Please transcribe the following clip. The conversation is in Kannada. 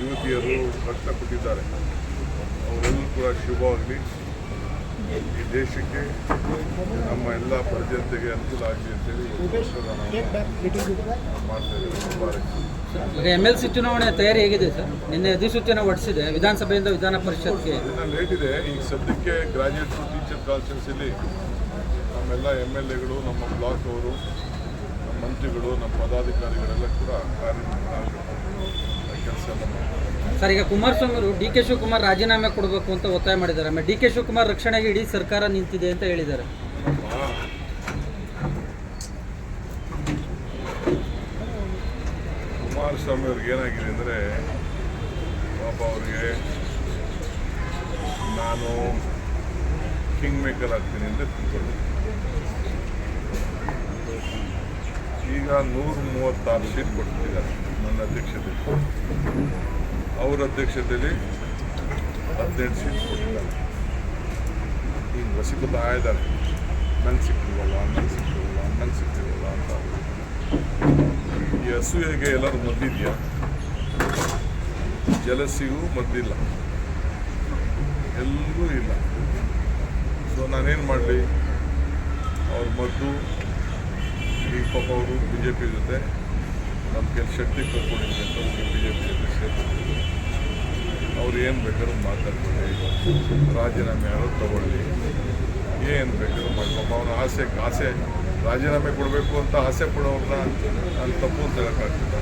ಯುವತಿಯರು ರಕ್ತ ಕೊಟ್ಟಿದ್ದಾರೆ ಅವರೆಲ್ಲರೂ ಕೂಡ ಶುಭವಾಗಲಿ. ಈ ದೇಶಕ್ಕೆ ನಮ್ಮ ಎಲ್ಲ ಪ್ರಜೆಂತೆಗೆ ಅನುಕೂಲ ಆಗಲಿ ಅಂತೇಳಿ ಹೇಳಿ ಮಾಡ್ತಾ ಎಂ ಎಲ್ ಸಿ ಚುನಾವಣೆ ತಯಾರಿ ಹೇಗಿದೆ ಸರ್? ನಿನ್ನೆ ಅಧಿಸೂಚನೆ ಹೊಡೆಸಿದೆ ವಿಧಾನಸಭೆಯಿಂದ ವಿಧಾನ ಪರಿಷತ್ಗೆ. ಇನ್ನು ಲೇಟ್ ಇದೆ. ಈಗ ಸದ್ಯಕ್ಕೆ ಗ್ರಾಜ್ಯುಯೇಟ್ ಟೀಚರ್ ಕಾನ್ಸ್ಟಿಟ್ಯೂನ್ಸಿಲಿ ನಮ್ಮೆಲ್ಲ ಎಂ ಎಲ್ ಎಗಳು ನಮ್ಮ ಬ್ಲಾಕ್ ಅವರು ನಮ್ಮ ಮಂತ್ರಿಗಳು ನಮ್ಮ ಪದಾಧಿಕಾರಿಗಳೆಲ್ಲ ಕೂಡ ಕೆಲಸ ಸರ್, ಈಗ ಕುಮಾರಸ್ವಾಮಿ ಅವರು ಡಿ ಕೆ ಶಿವಕುಮಾರ್ ರಾಜೀನಾಮೆ ಕೊಡಬೇಕು ಅಂತ ಒತ್ತಾಯ ಮಾಡಿದ್ದಾರೆ. ಆಮೇಲೆ ಡಿ ಕೆ ಶಿವಕುಮಾರ್ ರಕ್ಷಣೆಗೆ ಇಡೀ ಸರ್ಕಾರ ನಿಂತಿದೆ ಅಂತ ಹೇಳಿದ್ದಾರೆ. ಕುಮಾರಸ್ವಾಮಿ ಅವ್ರಿಗೆ ಏನಾಗಿದೆ ಅಂದರೆ, ಪಾಪ ಅವ್ರಿಗೆ ನಾನು ಕಿಂಗ್ ಮೇಕರ್ ಆಗ್ತೀನಿ ಅಂತ ತಿಳ್ಕೊಂಡು ಈಗ ನೂರ ಮೂವತ್ತಾರು ಸೀಟ್ ಕೊಟ್ಟಿದ್ದಾರೆ, ನನ್ನ ಅಧ್ಯಕ್ಷತೆಯಲ್ಲಿ ಅವ್ರ ಅಧ್ಯಕ್ಷತೆಯಲ್ಲಿ ಹದಿನೆಂಟು ಸೀಟ್ ಕೊಟ್ಟಿದ್ದಾರೆ. ಈಗ ವಸಿಬತಾ ಇದ್ದಾರೆ ನಂಗೆ ಸಿಕ್ಕಿಲ್ವಲ್ಲ ನಂಗೆ ಸಿಕ್ಕಿಲ್ವಲ್ಲ ನಂಗೆ ಸಿಕ್ಕಿಲ್ವಲ್ಲ ಅಂತ ಈ ಅಸೂಯೆಗೆ ಎಲ್ಲರೂ ಮದ್ದಿದೆಯಾ? ಜಲಸಿಗೂ ಮದ್ದಿಲ್ಲ. ಎಲ್ಲರೂ ಇಲ್ಲ. ಸೊ ನಾನೇನು ಮಾಡಲಿ? ಅವ್ರ ಮದ್ದು, ಈ ಪಾಪ ಅವರು ಬಿ ಜೆ ಪಿ ಜೊತೆ ನಮ್ಮ ಕೆಲಸ ಶಕ್ತಿ ಕಳ್ಕೊಂಡಿದ್ವಿ ಅಂತ ಬಿ ಜೆ ಪಿ ಸೇರ್ಕೊಂಡು ಅವ್ರು ಏನು ಬೇಕಾದ್ರೂ ಮಾತಾಡ್ಕೊಳ್ಳಿ. ರಾಜೀನಾಮೆ ಯಾರೋ ತಗೊಳ್ಳಿ. ಏನು ಬೇಕಾದ್ರೂ ಮಾಡ್ಕೊಂಡು ಅವನ ಆಸೆ ಆಸೆ ರಾಜೀನಾಮೆ ಕೊಡಬೇಕು ಅಂತ ಆಸೆ ಪಡೋರನ್ನ ನಾನು ತಪ್ಪು ಅಂತ ಹೇಳೋಕ್ಕಾಗ್ತಿಲ್ಲ.